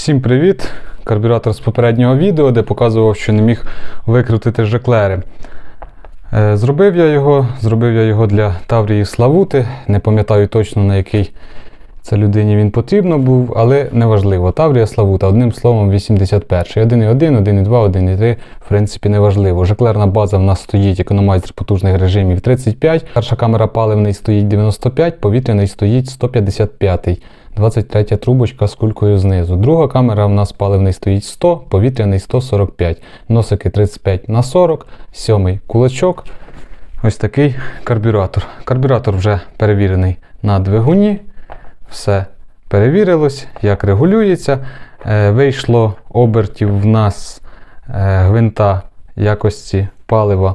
Всім привіт! Карбюратор з попереднього відео, де показував, що не міг викрутити жеклери. Е, Зробив я його, зробив я його для Таврії Славути. Не пам'ятаю точно на який це людині він потрібно був, але неважливо. Таврія Славута, одним словом, 81. 1.1, 1.2, 1.3, в принципі, неважливо. Жеклерна база в нас стоїть, економайзер потужних режимів 35. Перша камера паливний стоїть 95, повітряний стоїть 155. 23 трубочка з кулькою знизу. Друга камера в нас паливний стоїть 100, повітряний 145. Носики 35 на 40, сьомий кулачок. Ось такий карбюратор. Карбюратор вже перевірений на двигуні. Все перевірилось, як регулюється. Е, вийшло обертів в нас е, гвинта якості палива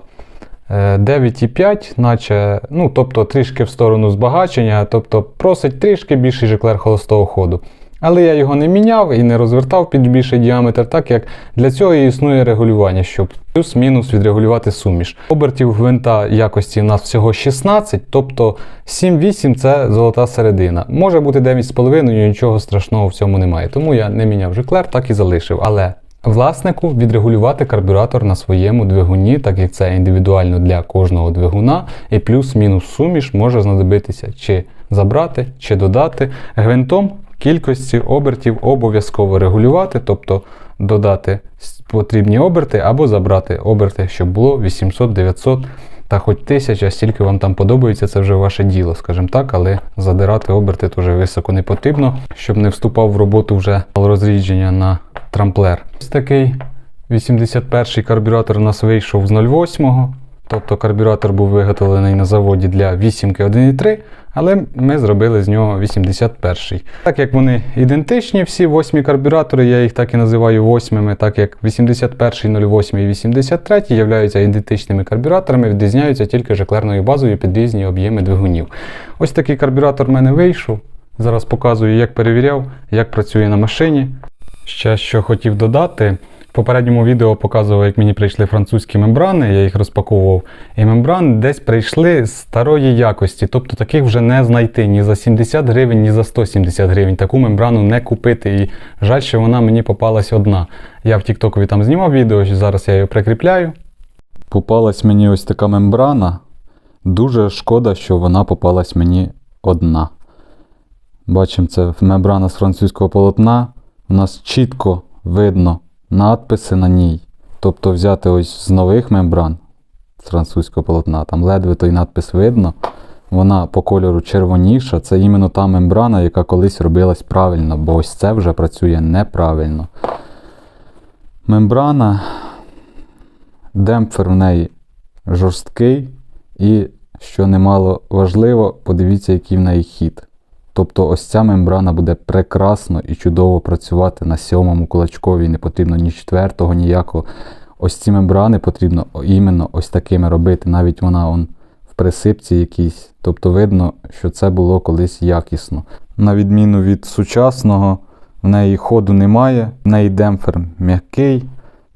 е, 9,5, наче, ну, тобто трішки в сторону збагачення, тобто просить трішки більший жеклер холостого ходу. Але я його не міняв і не розвертав під більший діаметр, так як для цього і існує регулювання, щоб плюс-мінус відрегулювати суміш. Обертів гвинта якості у нас всього 16, тобто 7-8 це золота середина. Може бути 9,5, нічого страшного в цьому немає. Тому я не міняв жеклер, так і залишив. Але власнику відрегулювати карбюратор на своєму двигуні, так як це індивідуально для кожного двигуна, і плюс-мінус суміш може знадобитися чи забрати, чи додати. Гвинтом кількості обертів обов'язково регулювати, тобто додати потрібні оберти або забрати оберти, щоб було 800, 900 та хоч 1000, а стільки вам там подобається, це вже ваше діло, скажімо так, але задирати оберти теж високо не потрібно, щоб не вступав в роботу вже розрідження на трамплер. Ось такий 81-й карбюратор у нас вийшов з 08-го. Тобто карбюратор був виготовлений на заводі для 8 1.3, але ми зробили з нього 81-й. Так як вони ідентичні, всі восьмі карбюратори, я їх так і називаю восьмими, так як 81-й, 08 і 83 являються ідентичними карбюраторами, відрізняються тільки жеклерною базою під різні об'єми двигунів. Ось такий карбюратор в мене вийшов. Зараз показую, як перевіряв, як працює на машині. Ще що хотів додати. Попередньому відео показував, як мені прийшли французькі мембрани, я їх розпаковував. І мембрани десь прийшли з старої якості, тобто таких вже не знайти ні за 70 гривень, ні за 170 гривень. Таку мембрану не купити. І жаль, що вона мені попалась одна. Я в Тіктокові там знімав відео, зараз я її прикріпляю. Попалась мені ось така мембрана. Дуже шкода, що вона попалась мені одна. Бачимо, це мембрана з французького полотна. У нас чітко видно надписи на ній. Тобто взяти ось з нових мембран з французького полотна, там ледве той надпис видно. Вона по кольору червоніша. Це іменно та мембрана, яка колись робилась правильно, бо ось це вже працює неправильно. Мембрана, демпфер в неї жорсткий, і, що немало важливо, подивіться, який в неї хід. Тобто ось ця мембрана буде прекрасно і чудово працювати на сьомому кулачкові, не потрібно ні четвертого, ніякого. Ось ці мембрани потрібно іменно ось такими робити. Навіть вона он в присипці якійсь. Тобто видно, що це було колись якісно. На відміну від сучасного, в неї ходу немає, в неї демпфер м'який,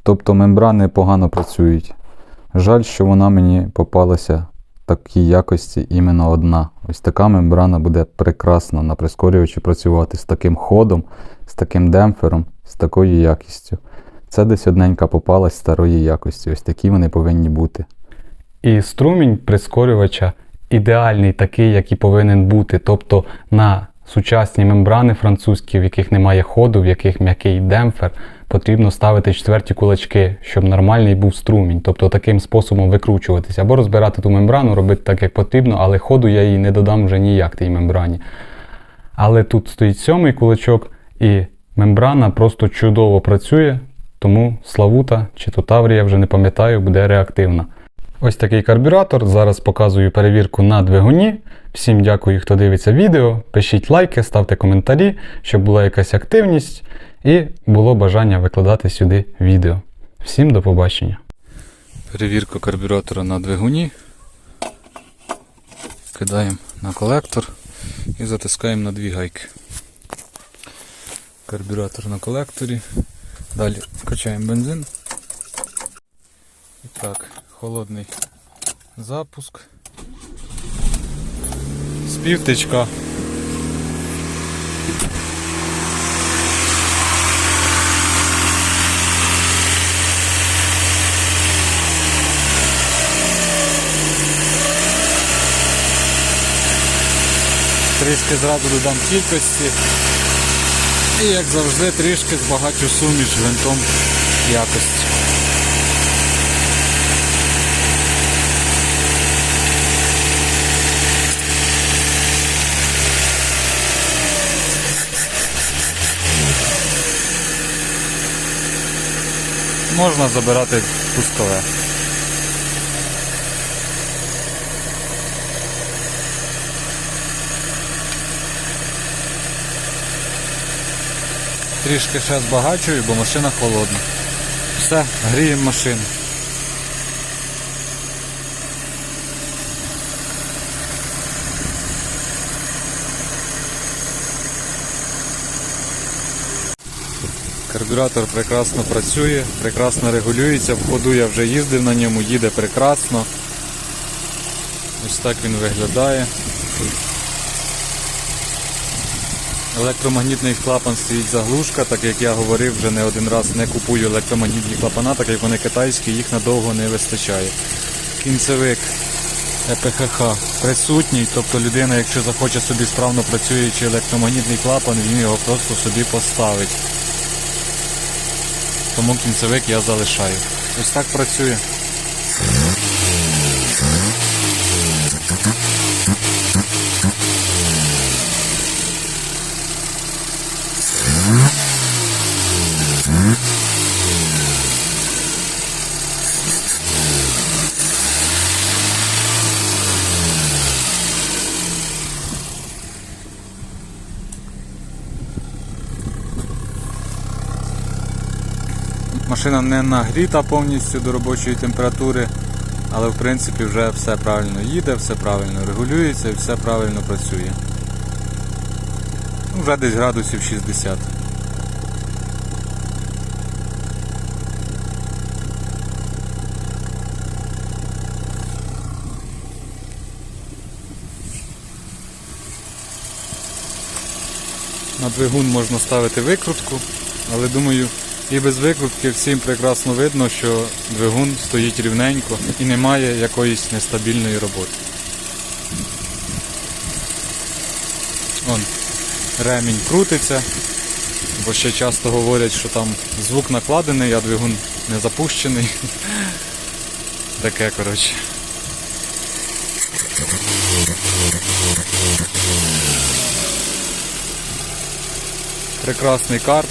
тобто мембрани погано працюють. Жаль, що вона мені попалася такій якості іменно одна. Ось така мембрана буде прекрасно на прискорювачі працювати з таким ходом, з таким демпфером, з такою якістю. Це десь одненька попалась старої якості. Ось такі вони повинні бути. І струмінь прискорювача ідеальний, такий, який повинен бути. Тобто на сучасні мембрани французькі, в яких немає ходу, в яких м'який демпфер, потрібно ставити четверті кулачки, щоб нормальний був струмінь. Тобто таким способом викручуватися. Або розбирати ту мембрану, робити так, як потрібно, але ходу я їй не додам вже ніяк тій мембрані. Але тут стоїть сьомий кулачок, і мембрана просто чудово працює, тому Славута чи то Таврія, вже не пам'ятаю, буде реактивна. Ось такий карбюратор. Зараз показую перевірку на двигуні. Всім дякую, хто дивиться відео. Пишіть лайки, ставте коментарі, щоб була якась активність і було бажання викладати сюди відео. Всім до побачення. Перевірка карбюратора на двигуні. Кидаємо на колектор і затискаємо на дві гайки. Карбюратор на колекторі. Далі качаємо бензин. І так, холодний запуск. співточка, Трішки зразу додам кількості і, як завжди, трішки збагачу суміш винтом якості. Можна забирати пускове. Трішки ще збагачую, бо машина холодна. Все, гріємо машину. Карбюратор прекрасно працює, прекрасно регулюється. В ходу я вже їздив на ньому, їде прекрасно. Ось так він виглядає. Електромагнітний клапан стоїть заглушка, так як я говорив вже не один раз, не купую електромагнітні клапана, так як вони китайські, їх надовго не вистачає. Кінцевик ЕПХХ присутній, тобто людина, якщо захоче собі справно працюючий електромагнітний клапан, він його просто собі поставить. Тому кінцевик я залишаю. Ось так працює. Машина не нагріта повністю до робочої температури, але в принципі вже все правильно їде, все правильно регулюється і все правильно працює. Ну, Вже десь градусів 60. На двигун можна ставити викрутку, але думаю, і без викрутки всім прекрасно видно, що двигун стоїть рівненько і немає якоїсь нестабільної роботи. Он, ремінь крутиться, бо ще часто говорять, що там звук накладений, а двигун не запущений. Таке, коротше. Прекрасний карт.